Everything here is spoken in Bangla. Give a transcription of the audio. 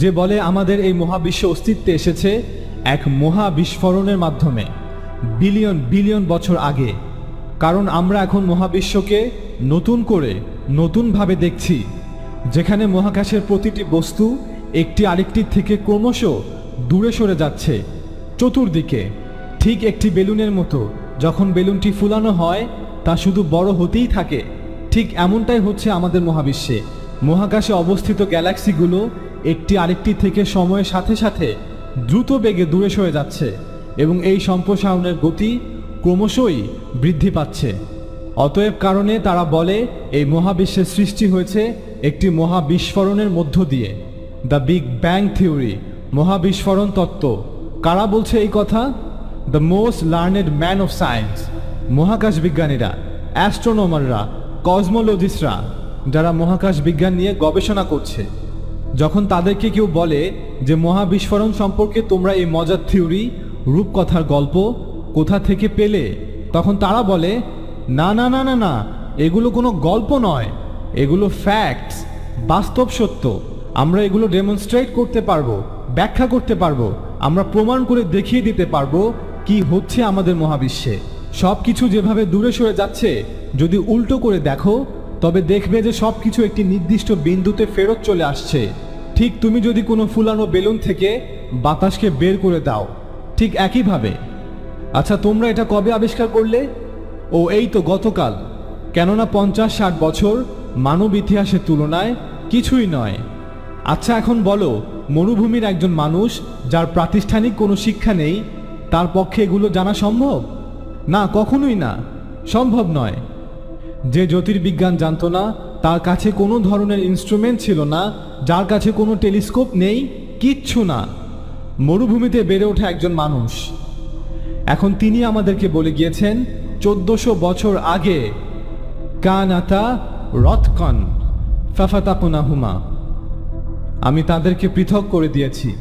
যে বলে আমাদের এই মহাবিশ্ব অস্তিত্বে এসেছে এক মহা বিস্ফোরণের মাধ্যমে, বিলিয়ন বিলিয়ন বছর আগে। কারণ আমরা এখন মহাবিশ্বকে নতুন করে নতুনভাবে দেখছি, যেখানে মহাকাশের প্রতিটি বস্তু একটি আরেকটির থেকে ক্রমশ দূরে সরে যাচ্ছে। চতুর্দিকে, ঠিক একটি বেলুনের মতো, যখন বেলুনটি ফুলানো হয়, তা শুধু বড় হতেই থাকে, ঠিক এমনটাই হচ্ছে আমাদের মহাবিশ্বে। মহাকাশে অবস্থিত গ্যালাক্সিগুলো একটি আরেকটি থেকে সময়ের সাথে সাথে দ্রুত বেগে দূরে সরে যাচ্ছে এবং এই সম্প্রসারণের গতি ক্রমশই বৃদ্ধি পাচ্ছে। অতএব কারণে তারা বলে, এই মহাবিশ্বের সৃষ্টি হয়েছে একটি মহাবিস্ফোরণের মধ্য দিয়ে। দ্য বিগ ব্যাং থিওরি, মহাবিস্ফোরণ তত্ত্ব। কারা বলছে এই কথা? The most learned man of science মহাকাশ বিজ্ঞানীরা অ্যাস্ট্রোনমাররা, কসমোলজিস্টরা। যারা মহাকাশ বিজ্ঞান নিয়ে গবেষণা করছে। যখন তাদেরকে কেউ বলে যে, মহাবিস্ফোরণ সম্পর্কে তোমরা এই মজার থিওরি, রূপকথার গল্প কোথা থেকে পেলে? তখন তারা বলে, না না না না না, এগুলো কোনো গল্প নয়। এগুলো ফ্যাক্টস বাস্তব সত্য। আমরা এগুলো ডেমনস্ট্রেট করতে পারব, ব্যাখ্যা করতে পারব, আমরা প্রমাণ করে দেখিয়ে দিতে পারব কি হচ্ছে আমাদের মহাবিশ্বে। সব কিছু যেভাবে দূরে সরে যাচ্ছে, যদি উল্টো করে দেখো তবে দেখবে যে সব কিছু একটি নির্দিষ্ট বিন্দুতে ফেরত চলে আসছে। ঠিক তুমি যদি কোনো ফুলানো বেলুন থেকে বাতাসকে বের করে দাও, ঠিক একইভাবে। আচ্ছা তোমরা এটা কবে আবিষ্কার করলে? ও, এই তো গতকাল। কেননা পঞ্চাশ ষাট বছর মানব ইতিহাসের তুলনায় কিছুই নয়। আচ্ছা এখন বলো, মরুভূমির একজন মানুষ যার প্রাতিষ্ঠানিক কোনো শিক্ষা নেই, তার পক্ষে এগুলো জানা সম্ভব? না, কখনোই না। সম্ভব নয়। যে জ্যোতির্বিজ্ঞান জানতো না, তার কাছে কোনো ধরনের ইনস্ট্রুমেন্ট ছিল না, যার কাছে কোনো টেলিস্কোপ নেই, কিচ্ছু না। মরুভূমিতে বেড়ে ওঠা একজন মানুষ। এখন তিনি আমাদেরকে বলে গিয়েছেন, চোদ্দশো বছর আগে, কানাতা রথকন ফাফাতাকুনাহুমা, আমি তাদেরকে পৃথক করে দিয়েছি।